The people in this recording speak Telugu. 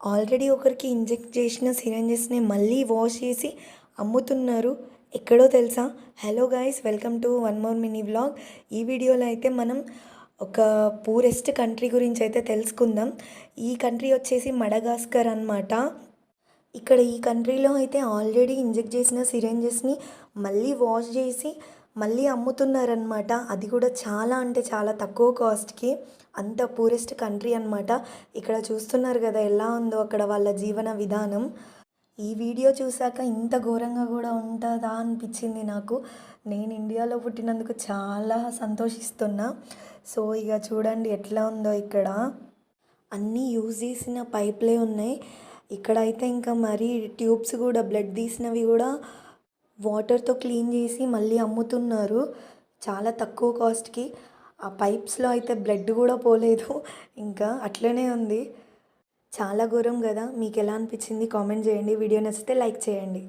ఆల్రెడీ ఒకరికి ఇంజెక్ట్ చేసిన సిరంజెస్ని మళ్ళీ వాష్ చేసి అమ్ముతున్నారు. ఎక్కడో తెలుసా? Hello guys welcome to one more mini vlog. ఈ వీడియోలో అయితే మనం ఒక పూరెస్ట్ కంట్రీ గురించి అయితే తెలుసుకుందాం. ఈ కంట్రీ వచ్చేసి మడగాస్కర్ అన్నమాట. ఇక్కడ ఈ కంట్రీలో అయితే ఆల్రెడీ ఇంజెక్ట్ చేసిన సిరంజెస్ని మళ్ళీ వాష్ చేసి మళ్ళీ అమ్ముతున్నారనమాట అది కూడా చాలా అంటే చాలా తక్కువ కాస్ట్కి అంత పూరెస్ట్ కంట్రీ అనమాట ఇక్కడ చూస్తున్నారు కదా ఎలా ఉందో అక్కడ వాళ్ళ జీవన విధానం. ఈ వీడియో చూశాక ఇంత ఘోరంగా కూడా ఉంటుందా అనిపించింది నాకు. నేను ఇండియాలో పుట్టినందుకు చాలా సంతోషిస్తున్నా. సో ఇక చూడండి ఎట్లా ఉందో ఇక్కడ. అన్నీ యూజ్ చేసిన పైప్లే ఉన్నాయి. ఇక్కడ అయితే ఇంకా మరీ ట్యూబ్స్ కూడా బ్లడ్ తీసినవి కూడా వాటర్తో క్లీన్ చేసి మళ్ళీ అమ్ముతున్నారు. చాలా తక్కువ కాస్ట్కి. ఆ పైప్స్లో అయితే బ్లడ్ కూడా పోలేదు. ఇంకా అట్లనే ఉంది. చాలా ఘోరం కదా. మీకు ఎలా అనిపించింది? కామెంట్ చేయండి. వీడియో నచ్చితే లైక్ చేయండి.